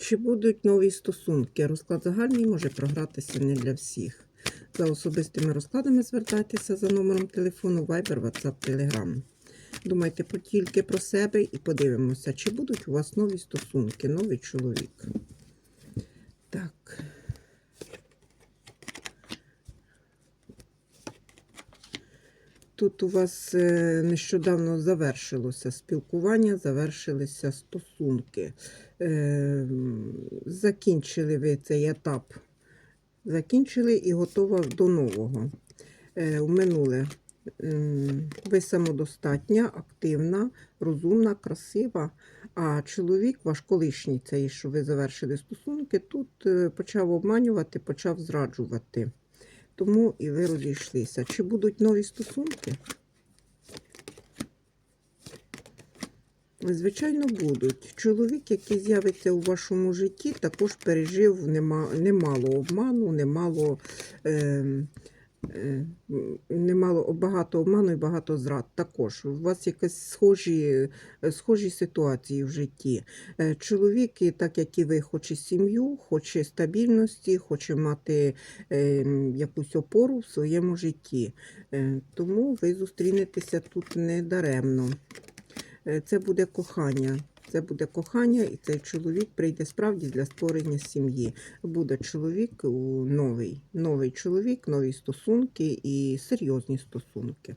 Чи будуть нові стосунки? Розклад загальний може програтися не для всіх. За особистими розкладами звертайтеся за номером телефону Viber, WhatsApp, Telegram. Думайте тільки про себе і подивимося, чи будуть у вас нові стосунки, новий чоловік. Так. Тут у вас е, нещодавно завершилося спілкування, завершилися стосунки. Е, Закінчили ви цей етап. Закінчили і готова до нового. Е, У минуле ви самодостатня, активна, розумна, красива. А чоловік, ваш колишній, цей, що ви завершили стосунки, тут почав обманювати, почав зраджувати. Тому і ви розійшлися. Чи будуть нові стосунки? Звичайно, будуть. Чоловік, який з'явиться у вашому житті, також пережив немало обману, немало, е, немало багато обману і багато зрад. Також у вас якісь схожі, е, схожі ситуації в житті. Е, Чоловік, так як і ви, хоче сім'ю, хоче стабільності, хоче мати е, якусь опору в своєму житті. Е, Тому ви зустрінетеся тут не даремно. Е, Це буде кохання. Це буде кохання, і цей чоловік прийде справді для створення сім'ї. Буде чоловік у новий, новий чоловік, нові стосунки і серйозні стосунки.